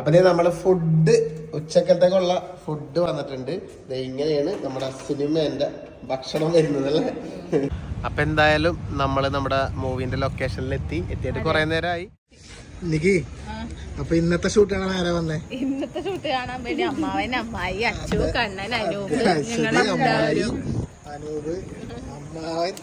അപ്പൊ നമ്മൾ നമ്മൾ ഫുഡ് ഉച്ചക്കത്തേക്കുള്ള ഫുഡ് വന്നിട്ടുണ്ട്. ദേ ഇങ്ങനെയാണ് നമ്മുടെ സിനിമേന്റെ ഭക്ഷണം വരുന്നത് അല്ലേ അപ്പൊ എന്തായാലും നമ്മൾ നമ്മുടെ മൂവിന്റെ ലൊക്കേഷനിൽ എത്തി എത്തിയിട്ട് കുറേ നേരമായി നിക്കി അപ്പൊ ഇന്നത്തെ ഷൂട്ട് കാണാൻ ആരാ വന്നേ? ഇന്നത്തെ ഷൂട്ട് കാണാൻ വേണ്ടി അമ്മാവൻ അമ്മായി അച്ചു കണ്ണൻ അനൂപ് അനൂപ് അമ്മാവൻ.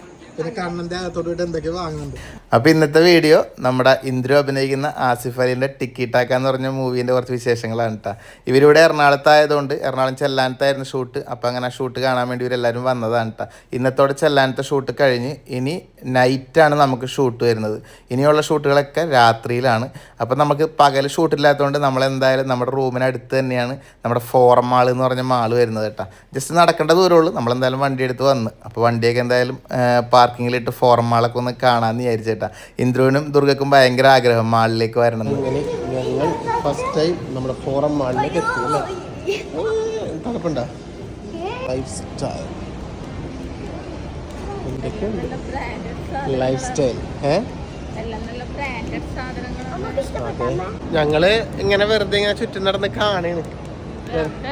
വാങ്ങുന്നുണ്ട്. അപ്പോൾ ഇന്നത്തെ വീഡിയോ നമ്മുടെ ഇന്ദ്രു അഭിനയിക്കുന്ന ആസിഫ് അലിന്റെ ടിക്കിട്ടാക്ക എന്ന് പറഞ്ഞ മൂവീന്റെ കുറച്ച് വിശേഷങ്ങളാണ് കേട്ടോ ഇവരിവിടെ എറണാകുളത്തായതുകൊണ്ട് എറണാകുളം ചെല്ലാനത്തായിരുന്നു ഷൂട്ട്. അപ്പോൾ അങ്ങനെ ഷൂട്ട് കാണാൻ വേണ്ടി ഇവരെല്ലാവരും വന്നതാണ് കേട്ടോ ഇന്നത്തോടെ ചെല്ലാനത്തെ ഷൂട്ട് കഴിഞ്ഞ് ഇനി നൈറ്റാണ് നമുക്ക് ഷൂട്ട് വരുന്നത്. ഇനിയുള്ള ഷൂട്ടുകളൊക്കെ രാത്രിയിലാണ്. അപ്പോൾ നമുക്ക് പകൽ ഷൂട്ടില്ലാത്തതുകൊണ്ട് നമ്മൾ എന്തായാലും നമ്മുടെ റൂമിനടുത്ത് തന്നെയാണ് നമ്മുടെ ഫോറം എന്ന് പറഞ്ഞ മാൾ വരുന്നത് കേട്ടോ ജസ്റ്റ് നടക്കേണ്ട ദൂരമുള്ളൂ. നമ്മളെന്തായാലും വണ്ടി എടുത്ത് വന്ന്. അപ്പോൾ വണ്ടിയൊക്കെ എന്തായാലും പാർക്കിങ്ങിലിട്ട് ഫോറം മാളൊക്കെ ഒന്ന് കാണാമെന്ന് വിചാരിച്ചേട്ടാ. ഇന്ദ്രുവിനും ദുർഗക്കും ഭയങ്കര ആഗ്രഹം മാളിലേക്ക് വരണം ഞങ്ങൾ ഫസ്റ്റ് ടൈം നമ്മുടെ ഫോറം മാളിലേക്ക് തണുപ്പുണ്ടോ? ലൈഫ് ലൈഫ് സ്റ്റൈൽ ഞങ്ങൾ ഇങ്ങനെ വെറുതെ ഇങ്ങനെ ചുറ്റും നടന്ന് കാണാണ്.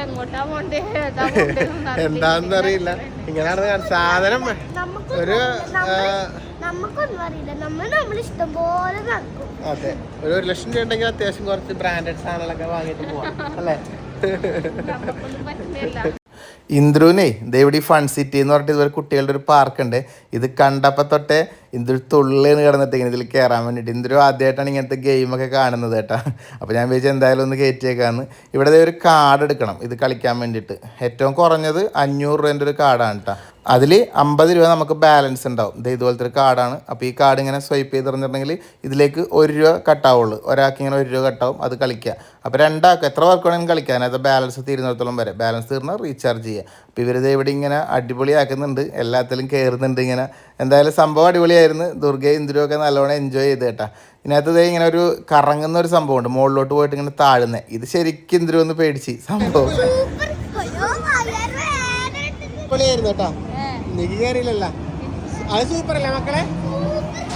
എങ്ങോട്ടാ പോണ്ടേ? ഏതാ പോണ്ടേന്നൊന്നും അറിയില്ല. എന്താണെന്ന് അറിയില്ല. ഇങ്ങനെ നടന്ന് സാധനം ഒരു അതെ. ഒരു ഒരു ലക്ഷം രൂപ ഉണ്ടെങ്കിൽ അത്യാവശ്യം കുറച്ച് ബ്രാൻഡഡ് സാധനങ്ങളൊക്കെ വാങ്ങിയിട്ട് പോവാം. അല്ലേ? ഇന്ദ്രുവിനെ ദേവിടി ഫൺ സിറ്റി എന്ന് പറഞ്ഞിട്ട് ഇതുവരെ കുട്ടികളുടെ ഒരു പാർക്ക് ഉണ്ട്. ഇത് കണ്ടപ്പോൾ തൊട്ടേ ഇന്ദ്രു തുള്ളിന്ന് കിടന്നിട്ട് ഇങ്ങനെ ഇതിൽ കയറാൻ വേണ്ടിയിട്ട്. ഇന്ദ്രു ആദ്യമായിട്ടാണ് ഇങ്ങനത്തെ ഗെയിമൊക്കെ കാണുന്നത് കേട്ടോ. അപ്പോൾ ഞാൻ വിചാരിച്ചു എന്തായാലും ഒന്ന് കയറ്റിയേക്കാന്ന്. ഇവിടെ ഒരു കാർഡ് എടുക്കണം ഇത് കളിക്കാൻ വേണ്ടിയിട്ട്. ഏറ്റവും കുറഞ്ഞത് അഞ്ഞൂറ് രൂപേന്റെ ഒരു കാർഡാണ് കേട്ടോ അതിൽ അമ്പത് രൂപ നമുക്ക് ബാലൻസ് ഉണ്ടാവും. ഇത് ഇതുപോലത്തെ ഒരു കാർഡാണ് അപ്പോൾ ഈ കാർഡ് ഇങ്ങനെ സ്വൈപ്പ് ചെയ്ത് ചെയ്തിട്ടുണ്ടെങ്കിൽ ഇതിലേക്ക് ഒരു രൂപ കട്ടാവുള്ളൂ ഒരാൾക്ക് ഇങ്ങനെ ഒരു രൂപ കട്ടാവും അത് കളിക്കുക അപ്പോൾ രണ്ടാൾക്ക് എത്ര വർക്ക് വേണമെങ്കിലും കളിക്കാൻ അത് ബാലൻസ് തീരുന്നിടത്തോളം വരെ. ബാലൻസ് തീർന്നാൽ റീചാർജ് ചെയ്യുക അപ്പോൾ ഇവരിത് ഇവിടെ ഇങ്ങനെ അടിപൊളിയാക്കുന്നുണ്ട്. എല്ലാത്തിലും കയറുന്നുണ്ട് ഇങ്ങനെ. എന്തായാലും സംഭവം അടിപൊളിയായിരുന്നു. ദുർഗ ഇന്ദ്രു ഒക്കെ നല്ലോണം എൻജോയ് ചെയ്ത് കേട്ടാ. ഇതിനകത്ത് ഇങ്ങനെ ഒരു കറങ്ങുന്ന ഒരു സംഭവമുണ്ട് മുകളിലോട്ട് പോയിട്ട് ഇങ്ങനെ താഴുന്നത് ഇത് ശരിക്കും ഇന്ദ്രു ഒന്ന് പേടിച്ച്. സംഭവം. സൂപ്പർ അയ്യോ വയറ് വേദന എടുത്തിട്ട് പൊളിയായിരുന്നു കേട്ടോ. നിക്ക് കയറിയില്ലല്ലോ അത് സൂപ്പർ അല്ലേ മക്കളെ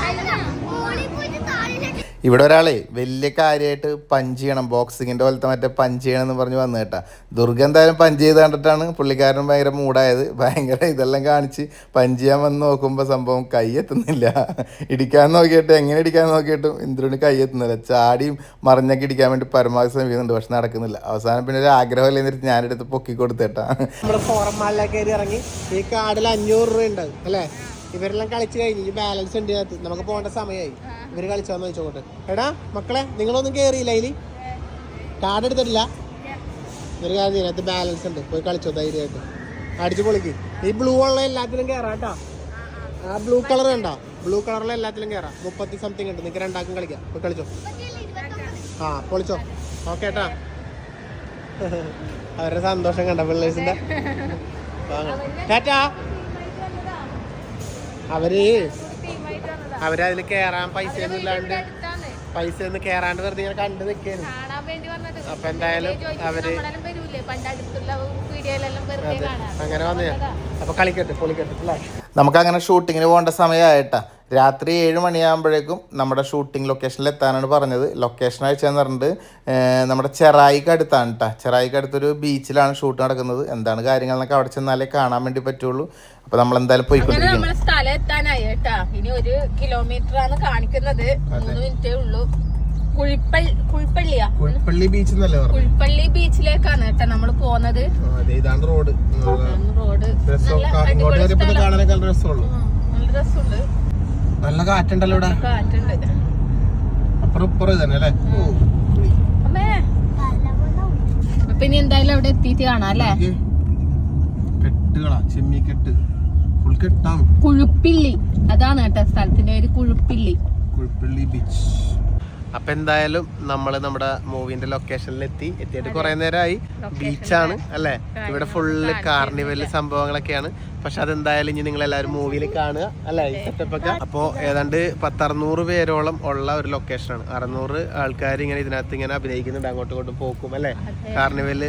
അല്ല, മോളിൽ പോയിട്ട് താഴെ ഇവിടെ ഒരാളെ വലിയ കാര്യമായിട്ട് പഞ്ച് ചെയ്യണം. ബോക്സിങ്ങിന്റെ പോലത്തെ മറ്റേ പഞ്ച് ചെയ്യണം എന്ന് പറഞ്ഞ് വന്നു കേട്ടാ. ദുർഗ എന്തായാലും പഞ്ച് ചെയ്ത് കണ്ടിട്ടാണ് പുള്ളിക്കാരൻ ഭയങ്കര മൂടായത് ഭയങ്കര ഇതെല്ലാം കാണിച്ച് പഞ്ച് ചെയ്യാൻ വന്ന് നോക്കുമ്പോൾ സംഭവം കൈ എത്തുന്നില്ല. ഇടിക്കാൻ നോക്കിയിട്ട് എങ്ങനെ ഇടിക്കാൻ നോക്കിയിട്ടും ഇന്ദ്രന് കൈ എത്തുന്നില്ല. ചാടിയും മറിഞ്ഞൊക്കെ ഇടിക്കാൻ വേണ്ടി പരമാവധി ശ്രമിക്കുന്നുണ്ട് പക്ഷെ നടക്കുന്നില്ല. അവസാനം പിന്നെ ഒരു ആഗ്രഹമല്ലേ എന്നിട്ട് ഞാനെടുത്ത് പൊക്കി കൊടുത്തേട്ടാ നമ്മുടെ ഫോറം മാളിലേക്ക് ഇറങ്ങി ഈ കാർഡിൽ അഞ്ഞൂറ് രൂപ ഉണ്ട് അല്ലേ? ഇവരെല്ലാം കളിച്ചു കഴിഞ്ഞ് ഈ ബാലൻസ് ഉണ്ട് ഇതിനകത്ത്. നമുക്ക് പോകേണ്ട സമയമായി. ഇവർ കളിച്ചോന്ന് ചോദിച്ചോട്ടെ എടാ മക്കളെ നിങ്ങളൊന്നും കേറിയില്ല അതിൽ കാർഡ് എടുത്തിട്ടില്ല? ഇവർ കാര്യം ഇതിനകത്ത് ബാലൻസ് ഉണ്ട്. പോയി കളിച്ചോ ധൈര്യമായിട്ട്. അടിച്ചു പൊളിക്ക്. ഈ ബ്ലൂ ഉള്ള എല്ലാത്തിലും കയറാം കേട്ടോ. ആ ബ്ലൂ കളർ ഉണ്ടോ ബ്ലൂ കളറിലെ എല്ലാത്തിലും കയറാം മുപ്പത്തി സംതിങ് ഉണ്ട്. നിങ്ങൾക്ക് രണ്ടാക്കും കളിക്കാം. പോയി കളിച്ചോ. ആ പൊളിച്ചോ. ഓക്കെ ഏട്ടാ അവരുടെ സന്തോഷം കണ്ട പിള്ളേഴ്സിന്റെ. ടാറ്റാ. അവർ അവരതിൽ കേറാൻ പൈസ ഒന്നും ഇല്ലാണ്ട് പൈസ ഒന്നും കേറാണ്ട് വെറുതെ ഇങ്ങനെ കണ്ടു നിൽക്കാണ് കാണാൻ വേണ്ടി വന്നത് അപ്പൊ എന്തായാലും അവർ അങ്ങനെ വന്നു അപ്പൊ കളിക്കട്ടെ പൊളിക്കട്ടെ നമുക്ക് അങ്ങനെ ഷൂട്ടിങ്ങിന് പോകേണ്ട സമയമായിട്ടാ. രാത്രി ഏഴ് മണിയാകുമ്പോഴേക്കും നമ്മുടെ ഷൂട്ടിംഗ് ലൊക്കേഷനിൽ എത്താനാണ് പറഞ്ഞത്. ലൊക്കേഷൻ അയച്ചതെന്ന് പറഞ്ഞിട്ട് നമ്മുടെ ചെറായിക്ക് അടുത്താണ് കേട്ടോ ചെറായിക്ക് അടുത്തൊരു ബീച്ചിലാണ് ഷൂട്ട് നടക്കുന്നത്. എന്താണ് കാര്യങ്ങൾ എന്നൊക്കെ അവിടെ ചെന്നാലേ കാണാൻ വേണ്ടി പറ്റുള്ളൂ. അപ്പൊ നമ്മൾ എന്തായാലും പോയിക്കൊണ്ടിരിക്കും സ്ഥലം എത്താനായി കേട്ടാ ഇനി ഒരു കിലോമീറ്റർ ആണ് കാണിക്കുന്നത്. മൂന്ന് മിനിറ്റേ ഉള്ളൂ. കുഴിപ്പള്ളി ബീച്ച് കുഴിപ്പള്ളി ബീച്ചിലേക്കാണ് കേട്ടോ നമ്മൾ പോന്നത്. ഇതാണ് റോഡ് റോഡ് നല്ല രസമുണ്ട്. നല്ല കാറ്റുണ്ടല്ലോ ഇവിടെ. അപ്പുറം ഇപ്പുറം അല്ലേ? എന്തായാലും അവിടെ എത്തിയിട്ട് കാണാം അല്ലേ? കെട്ടുകളാ ചെമ്മി കെട്ട് ഫുൾ കെട്ടാണ് കുഴുപ്പിള്ളി. അതാണ് കേട്ടോ സ്ഥലത്തിന്റെ പേര് കുഴുപ്പിള്ളി. കുഴുപ്പിള്ളി ബീച്ച് അപ്പൊ എന്തായാലും നമ്മൾ നമ്മുടെ മൂവിന്റെ ലൊക്കേഷനിൽ എത്തി. എത്തിയിട്ട് കുറെ നേരമായി ബീച്ചാണ് അല്ലേ? ഇവിടെ ഫുള്ള് കാർണിവൽ സംഭവങ്ങളൊക്കെയാണ്. പക്ഷെ അതെന്തായാലും ഇനി നിങ്ങൾ എല്ലാവരും മൂവിയിൽ കാണുക അല്ലേ? ഈ സെറ്റപ്പ് ഒക്കെ അപ്പോ ഏതാണ്ട് പത്തറുന്നൂറ് പേരോളം ഉള്ള ഒരു ലൊക്കേഷനാണ് അറുന്നൂറ് ആൾക്കാർ ഇങ്ങനെ ഇതിനകത്ത് ഇങ്ങനെ അഭിനയിക്കുന്നുണ്ട് അങ്ങോട്ടും ഇങ്ങോട്ടും പോക്കും അല്ലേ? കാർണിവൽ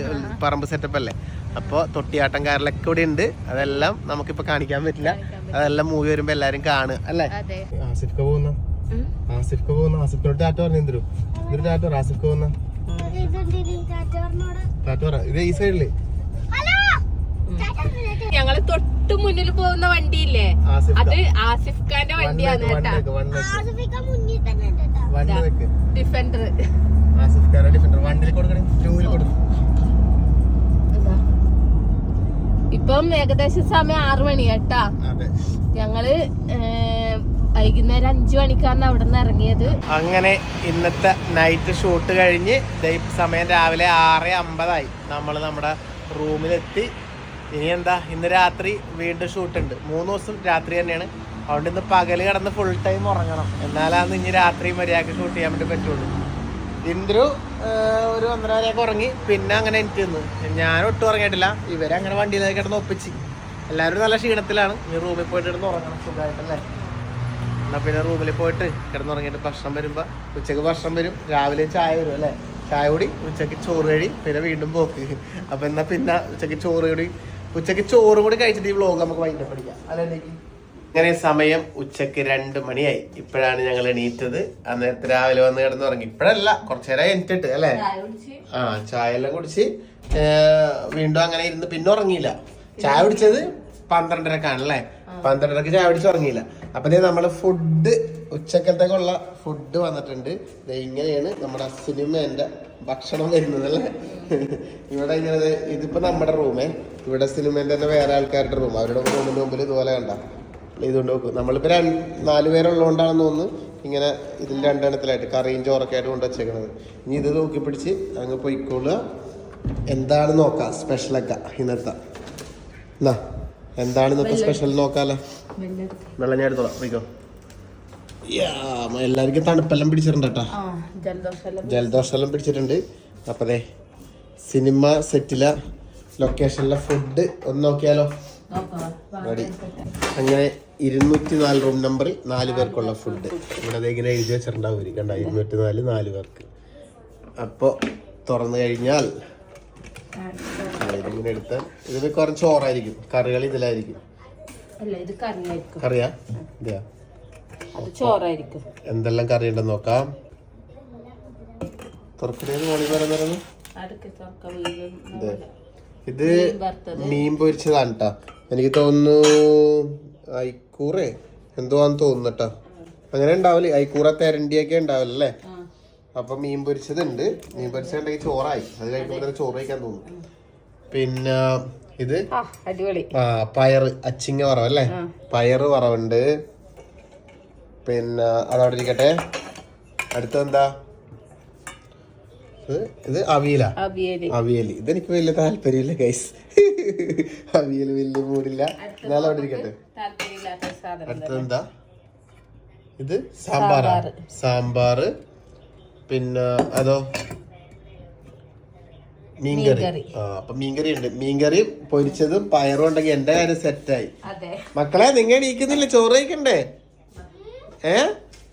പറമ്പ് സെറ്റപ്പ് അല്ലേ? അപ്പോൾ തൊട്ടിയാട്ടംകാരിലൊക്കെ ഇവിടെ ഉണ്ട്. അതെല്ലാം നമുക്കിപ്പോൾ കാണിക്കാൻ പറ്റില്ല. അതെല്ലാം മൂവി വരുമ്പോൾ എല്ലാരും കാണുക അല്ലേ? അതെ. ആസിഫ്ക പോകുന്ന. ആസിഫ്ക പോകുന്ന ആസിഫിനോട് ടാറ്റ പറഞ്ഞു എന്തൊരു ഇതൊരു ടാറ്റ പറ? പോകുന്ന ടാറ്റ പറ. ഇത് ഈ സൈഡിൽ. ഞങ്ങൾ തൊട്ട് മുന്നിൽ പോകുന്ന വണ്ടിയില്ലേ? അത് ആസിഫ് ഖാന്റെ വണ്ടിയാണ് ആസിഫിക്ക ഡിഫൻഡർ ആസിഫ് ഖാനെ ഡിഫൻഡർ വണ്ടിയിൽ കൊടുക്കണേ. ടൂവിൽ കൊടുക്കും. ഇപ്പം ഏകദേശം സമയം ആറു മണി കേട്ടാ. അതെ. ഞങ്ങൾ ഏർ, വൈകുന്നേരം അഞ്ചു മണിക്കാണ് അവിടെ നിന്ന് ഇറങ്ങിയത്. അങ്ങനെ ഇന്നത്തെ നൈറ്റ് ഷൂട്ട് കഴിഞ്ഞ് സമയം രാവിലെ ആറ് അമ്പതായി. നമ്മൾ നമ്മുടെ റൂമിലെത്തി. ഇനി എന്താ? ഇന്ന് രാത്രി വീണ്ടും ഷൂട്ട് ഉണ്ട്. മൂന്ന് ദിവസം രാത്രി തന്നെയാണ്. അതുകൊണ്ട് ഇന്ന് പകൽ കിടന്ന് ഫുൾ ടൈം ഉറങ്ങണം. എന്നാലാണ് ഇനി രാത്രി മര്യാദയ്ക്ക് ഷൂട്ട് ചെയ്യാൻ വേണ്ടി പറ്റുള്ളൂ. ഇന്ദ്രു ഒരു ഒന്നര വരെയൊക്കെ ഉറങ്ങി. പിന്നെ അങ്ങനെ എനിക്ക് നിന്ന്. ഞാൻ ഒട്ടും ഉറങ്ങിയിട്ടില്ല. ഇവരങ്ങനെ വണ്ടിയിലേക്ക് കിടന്ന് ഒപ്പിച്ച്. എല്ലാവരും നല്ല ക്ഷീണത്തിലാണ്. ഈ റൂമിൽ പോയിട്ട് കിടന്ന് ഉറങ്ങണം. സുഖമായിട്ടല്ലേ? എന്നാ പിന്നെ റൂമിൽ പോയിട്ട് കിടന്നുറങ്ങിയിട്ട് ഭക്ഷണം വരുമ്പോൾ ഉച്ചയ്ക്ക് ഭക്ഷണം വരും. രാവിലെ ചായ വരും അല്ലേ? ചായ കൂടി ഉച്ചയ്ക്ക് ചോറ് കഴി പിന്നെ വീണ്ടും പോക്ക്. അപ്പൊ എന്നാ പിന്നെ ഉച്ചയ്ക്ക് ചോറ് കൂടി. ഉച്ചയ്ക്ക് ചോറും കൂടി കഴിച്ചിട്ട് ഈ വ്ളോഗ് നമുക്ക് വൈകിട്ട് പഠിക്കാം. അല്ലേ എനിക്ക് അങ്ങനെ സമയം ഉച്ചയ്ക്ക് രണ്ട് മണിയായി. ഇപ്പോഴാണ് ഞങ്ങൾ എണീറ്റത്. അന്നേരത്തെ രാവിലെ വന്ന് കിടന്നുറങ്ങി. ഇപ്പോഴല്ല കുറച്ചു നേരം എണീറ്റിട്ട് അല്ലേ? ആ ചായ എല്ലാം കുടിച്ച് വീണ്ടും അങ്ങനെ ഇരുന്ന് പിന്നെ ഉറങ്ങിയില്ല. ചായ കുടിച്ചത് പന്ത്രണ്ടരക്കാണല്ലേ പന്ത്രണ്ടരക്ക് ചായ കുടിച്ച് ഉറങ്ങിയില്ല. അപ്പൊ നമ്മൾ ഫുഡ് ഉച്ചക്കത്തേക്കുള്ള ഫുഡ് വന്നിട്ടുണ്ട്. ഇങ്ങനെയാണ് നമ്മുടെ സിനിമേന്റെ ഭക്ഷണം വരുന്നത് അല്ലേ? ഇവിടെ ഇങ്ങനെ ഇതിപ്പോൾ ഇതിപ്പോ നമ്മുടെ റൂമേ. ഇവിടെ സിനിമേന്റെ തന്നെ വേറെ ആൾക്കാരുടെ റൂം. അവരുടെ റൂമിന്റെ മുമ്പിൽ ഇതുപോലെ കണ്ട. ഇതുകൊണ്ട് നോക്കും. നമ്മളിപ്പോ രണ്ട് നാല് പേരുള്ളതുകൊണ്ടാണെന്ന് തോന്നുന്നു. ഇങ്ങനെ ഇതിൽ രണ്ടെണ്ണത്തിലായിട്ട് കറിയും ചോറൊക്കെ ആയിട്ട് കൊണ്ട് വെച്ചേക്കണത്. ഇനി ഇത് നോക്കി പിടിച്ച് അങ്ങ് പൊയ്ക്കൊള്ളുക എന്താണ് നോക്കാം. സ്പെഷ്യലൊക്കെ ഇന്നത്തെ. എന്നാ എന്താണ് ഇന്നത്തെ സ്പെഷ്യൽ നോക്കാലോ വെള്ളം ഞാൻ എടുത്തോളാം. പോയിക്കോ യാ, എല്ലാവർക്കും തണുപ്പെല്ലാം പിടിച്ചിട്ടുണ്ട് കേട്ടോ. ജലദോഷം ജലദോഷമെല്ലാം പിടിച്ചിട്ടുണ്ട്. അപ്പൊ അതെ സിനിമ സെറ്റിലെ ലൊക്കേഷനിലെ ഫുഡ് ഒന്ന് നോക്കിയാലോ? റെഡി അങ്ങനെ ഇരുന്നൂറ്റി നാല് റൂം നമ്പറിൽ നാല് പേർക്കുള്ള ഫുഡ് ഇവിടെ ദേ ഇങ്ങനെ എഴുതി വെച്ചിട്ടുണ്ടാവും. കണ്ട? ഇരുന്നൂറ്റി നാല് നാല് പേർക്ക്. അപ്പോ തുറന്നു കഴിഞ്ഞാൽ ഇതിങ്ങനെ എടുത്താൽ ഇത് കുറച്ച് ചോറായിരിക്കും. കറികൾ ഇതിലായിരിക്കും. അല്ല ഇത് കറിയായിരിക്കും. കറിയാ? ഇതാ. അത് ചോറായിരിക്കും. എന്തെല്ലാം കറി ഉണ്ടെന്ന് നോക്കാം. തുറക്കണേന്ന് മോളി തുറക്ക. ഇത്. മീൻ പൊരിച്ചതാണ് കേട്ടോ എനിക്ക് തോന്നുന്നു ഐക്കൂറേ? എന്തുവാന്ന് തോന്നുന്നു കേട്ടോ അങ്ങനെ ഉണ്ടാവില്ലേ ഐക്കൂറ തെരണ്ടിയൊക്കെ ഉണ്ടാവില്ലല്ലേ അപ്പൊ മീൻ പൊരിച്ചതുണ്ട്. മീൻ പൊരിച്ചതുണ്ടെങ്കിൽ ചോറായി. അത് കഴിക്കുമ്പോൾ ചോറ് കഴിക്കാൻ തോന്നും. പിന്നെ ഇത്? ആ അടിപൊളി. ആ പയർ അച്ചിങ്ങ വറവ് അല്ലേ? പയർ വറവുണ്ട്. പിന്നെ അതവിടെ ഇരിക്കട്ടെ. അടുത്തെന്താ ഇത് അവിയല. അവിയൽ. ഇതെനിക്ക് വലിയ താല്പര്യമില്ല ഗൈസ് അവിയൽ വലിയ മൂടില്ല. എന്നാലും അവിടെ ഇരിക്കട്ടെ. അടുത്തെന്താ ഇത് സാമ്പാറാ. സാമ്പാറ്. പിന്നെ അതോ? മീൻകറി. അപ്പൊ മീൻകറി ഉണ്ട് മീൻകറി പൊരിച്ചതും പയറും ഉണ്ടെങ്കിൽ എന്റെ കാര്യം സെറ്റായി. അതെ. മക്കളെ നിങ്ങൾ ഇരിക്കുന്നില്ല ചോറ് കഴിക്കണ്ടേ? ഏ?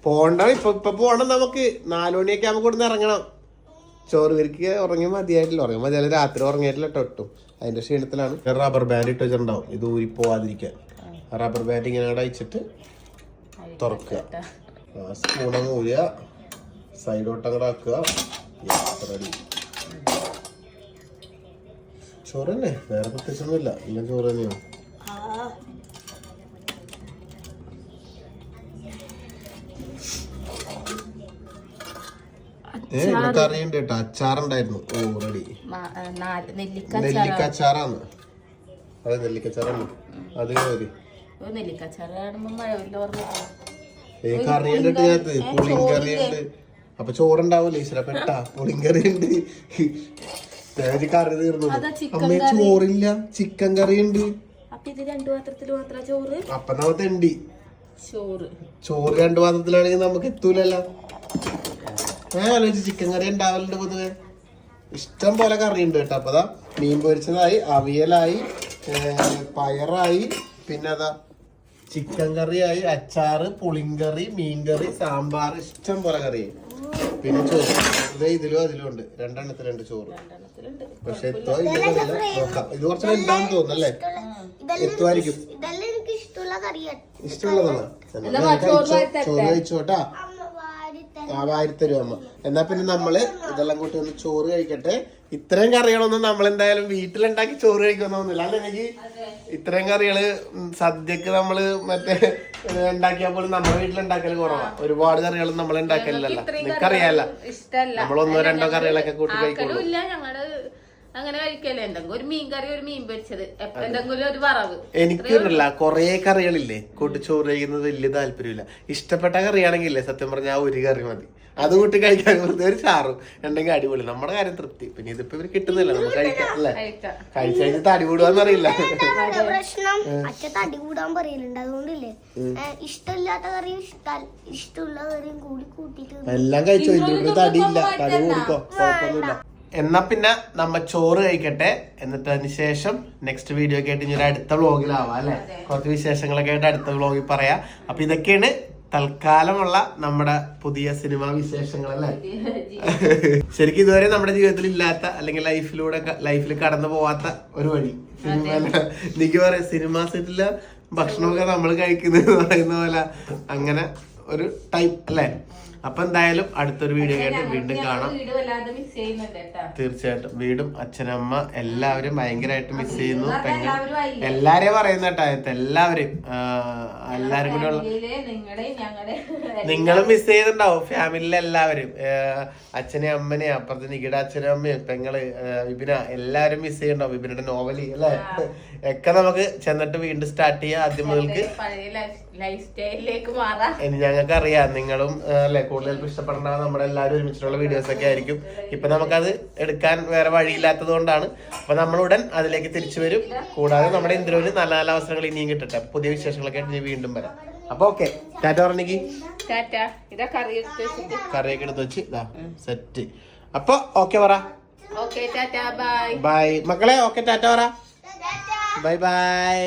പോണ്ട. ഇപ്പൊ ഇപ്പൊ പോണം നമുക്ക്. നാലുമണിയൊക്കെ ആകുമ്പോൾ ഇവിടുന്ന് കൊടുന്ന് ഇറങ്ങണം. ചോറ് വരിക്ക് ഉറങ്ങി മതിയായിട്ടില്ല. ഉറങ്ങി മതിയായാലും രാത്രി ഉറങ്ങിയിട്ടില്ല ഒട്ടും. അതിന്റെ ക്ഷീണത്തിലാണ്. റബ്ബർ ബാൻഡ് ഇട്ട് വെച്ചിട്ടുണ്ടാവും. ഇത് ഊരി പോവാതിരിക്കാൻ. റബ്ബർ ബാൻഡ് ഇങ്ങനെ അടച്ചിട്ട് അയച്ചിട്ട് തുറക്കുക. സ്പൂണങ്ങ് ഊരുക സൈഡോട്ടങ്ങടാക്കുക റെഡി ചോറ് തന്നെ വേറെ പ്രത്യേകിച്ചൊന്നുമില്ല. ഇല്ല ചോറ് തന്നെയാണ്. ഏ ഇവിടെ കറിയുണ്ട് കേട്ടോ. അച്ചാറുണ്ടായിരുന്നു. ഓ റെഡി നാല് നെല്ലിക്ക അച്ചാറാണ് അതെ അച്ചാറാണ് അത് മതി. കറിയുണ്ട് പുളിങ്കറിയുണ്ട് അപ്പൊ ചോറുണ്ടാവൂലേ? ഈശ്വര പെട്ടാ. പുളിങ്കറി ഉണ്ട് കറി തീർന്നു. അമ്മ ചോറില്ല. ചിക്കൻ കറി ഉണ്ട് അപ്പൊ ഇത് രണ്ടു പാത്രത്തിൽ മാത്രം ചോറ്? അപ്പൊ നമ്മ തെണ്ടി. ചോറ്. ചോറ് രണ്ടു പാത്രത്തിലാണെങ്കിൽ നമുക്ക് എത്തൂലല്ലോ. ഞാൻ ആലോചിച്ച് ചിക്കൻ കറി ഉണ്ടാവലുണ്ട് പൊതുവെ. ഇഷ്ടം പോലെ കറി ഉണ്ട് കേട്ടോ. അപ്പൊ മീൻ പൊരിച്ചതായി അവിയലായി പയറായി പിന്നെ അതാ ചിക്കൻ കറിയായി അച്ചാറ് പുളിങ്കറി മീൻകറി സാമ്പാർ ഇഷ്ടം പോലെ കറിയായി. പിന്നെ ചോറ്. ഇതേ ഇതിലും അതിലും ഉണ്ട്. രണ്ടെണ്ണത്തിലുണ്ട് ചോറ്. പക്ഷെ എത്തോ ഇല്ലെന്നറിയില്ല നോക്കാം ഇത് കുറച്ച് വലുതാണെന്ന് തോന്നുന്നല്ലേ എത്തുമായിരിക്കും. ഇഷ്ടമുള്ളതാണ്. ചോറ് കഴിച്ചോട്ടാ അമ്മ വാരി തരാം. ആ വാരിത്തരും അമ്മ. എന്നാ പിന്നെ നമ്മൾ ഇതെല്ലാം കൂട്ടി ഒന്ന് ചോറ് കഴിക്കട്ടെ. ഇത്രയും കറികളൊന്നും നമ്മൾ എന്തായാലും വീട്ടിലുണ്ടാക്കി ചോറ് കഴിക്കുന്നൊന്നുമില്ല അല്ല എനിക്ക് ഇത്രയും കറികൾ സദ്യക്ക് നമ്മൾ മറ്റേ പോലും നമ്മുടെ വീട്ടിലുണ്ടാക്കൽ കുറവാ. ഒരുപാട് കറികൾ നമ്മൾ ഉണ്ടാക്കലില്ലല്ലോ. നിനക്കറിയാല്ല നമ്മൾ ഒന്നോ രണ്ടോ കറികളൊക്കെ കൂട്ടി കഴിക്കുള്ളൂ. അങ്ങനെ കഴിക്കല്ലേ എന്തെങ്കിലും ഒരു മീൻ കറി ഒരു മീൻ പൊരിച്ചത്. എന്തെങ്കിലും ഒരു വറവ്. എനിക്കില്ല കൊറേ കറികളില്ലേ? കൂട്ടി ചോറ് കഴിക്കുന്നത് വലിയ താല്പര്യമില്ല. ഇഷ്ടപ്പെട്ട കറിയാണെങ്കിൽ സത്യം പറഞ്ഞാൽ ആ ഒരു കറി മതി. അത് കൂട്ടി കഴിക്കാൻ വെറുതെ ഒരു ചാറും. ഉണ്ടെങ്കിൽ അടിപൊളി. നമ്മുടെ കാര്യം തൃപ്തി. പിന്നെ ഇതിപ്പോ ഇവർ കിട്ടുന്നില്ല. നമുക്ക് കഴിക്കാം അല്ലേ? കഴിച്ചു കഴിഞ്ഞിട്ട് തടി അറിയില്ല. പ്രശ്നം. അച്ഛൻ തടി കൂടാൻ പറയലുണ്ട്. അതുകൊണ്ടില്ലേ ഇഷ്ടമില്ലാത്ത കറിയും ഇഷ്ടമുള്ള കറിയും കൂടി കൂട്ടിട്ട് എല്ലാം കഴിച്ചോ? ഇതിലൂടെ തടിയില്ല. തടി കൂടിക്കോ? കുഴപ്പമൊന്നുമില്ല. എന്നാ പിന്നെ നമ്മ ചോറ് കഴിക്കട്ടെ. എന്നിട്ട് അതിന് ശേഷം നെക്സ്റ്റ് വീഡിയോ ഒക്കെ ആയിട്ട് ഇനി ഒരു അടുത്ത വ്ളോഗിലാവാം അല്ലെ? കുറച്ച് വിശേഷങ്ങളൊക്കെ ആയിട്ട് അടുത്ത വ്ളോഗിൽ പറയാം. അപ്പൊ ഇതൊക്കെയാണ് തൽക്കാലമുള്ള നമ്മുടെ പുതിയ സിനിമാ വിശേഷങ്ങൾ അല്ലേ ശരിക്കും ഇതുവരെ നമ്മുടെ ജീവിതത്തിൽ ഇല്ലാത്ത അല്ലെങ്കിൽ ലൈഫിലൂടെ ലൈഫിൽ കടന്നു പോവാത്ത ഒരു വഴി. സിനിമ എനിക്ക് പറയാം സിനിമാ സെറ്റിൽ ഭക്ഷണമൊക്കെ നമ്മൾ കഴിക്കുന്നത് പറയുന്ന പോലെ അങ്ങനെ ഒരു ടൈപ്പ് അല്ലേ? അപ്പൊ എന്തായാലും അടുത്തൊരു വീഡിയോ ആയിട്ട് വീണ്ടും കാണാം. തീർച്ചയായിട്ടും. വീടും അച്ഛനമ്മ എല്ലാവരും ഭയങ്കരമായിട്ട് മിസ് ചെയ്യുന്നു? എല്ലാരെയും പറയുന്ന കേട്ടോ എല്ലാവരും എല്ലാരും കൂടെ ഉള്ള നിങ്ങളെ മിസ് ചെയ്തിട്ടുണ്ടാവും ഫാമിലിയിലെ എല്ലാവരും. അച്ഛനെയും അമ്മനെയും അപ്പുറത്ത് നികിട അച്ഛനും അമ്മയും പെങ്ങൾ വിപിന എല്ലാവരും മിസ് ചെയ്യുന്നുണ്ടാവും. വിപിനയുടെ നോവലി അല്ലേ? ഒക്കെ നമുക്ക് ചെന്നിട്ട് വീണ്ടും സ്റ്റാർട്ട് ചെയ്യാം ആദ്യം മുതൽക്ക്. ലൈഫ് സ്റ്റൈലിലേക്ക് മാറാം. ഇനി ഞങ്ങൾക്ക് അറിയാം നിങ്ങളും അല്ലെ? കൂടുതൽ ഇഷ്ടപ്പെടുന്ന നമ്മുടെ എല്ലാവരും ഒരുമിച്ചിട്ടുള്ള വീഡിയോസ് ഒക്കെ ആയിരിക്കും. ഇപ്പൊ നമുക്കത് എടുക്കാൻ വേറെ വഴിയില്ലാത്തത് കൊണ്ടാണ്. അപ്പൊ നമ്മൾ ഉടൻ അതിലേക്ക് തിരിച്ചു വരും. കൂടാതെ നമ്മുടെ ഇന്ത്യയിൽ നല്ല നല്ല അവസരങ്ങൾ ഇനിയും കിട്ടട്ടെ. പുതിയ വിശേഷങ്ങളൊക്കെ ആയിട്ട് ഇനി വീണ്ടും വരാം. അപ്പൊ ഓക്കെ. ടാറ്റ പറഞ്ഞെങ്കിൽ കറിയൊക്കെ എടുത്ത് വെച്ച് ഇതാ സെറ്റ്. അപ്പൊ ഓക്കെ പറ. Okay tata. ബൈ. ബൈ. മക്കളെ ഓക്കെ ടാറ്റ പറ. Bye bye.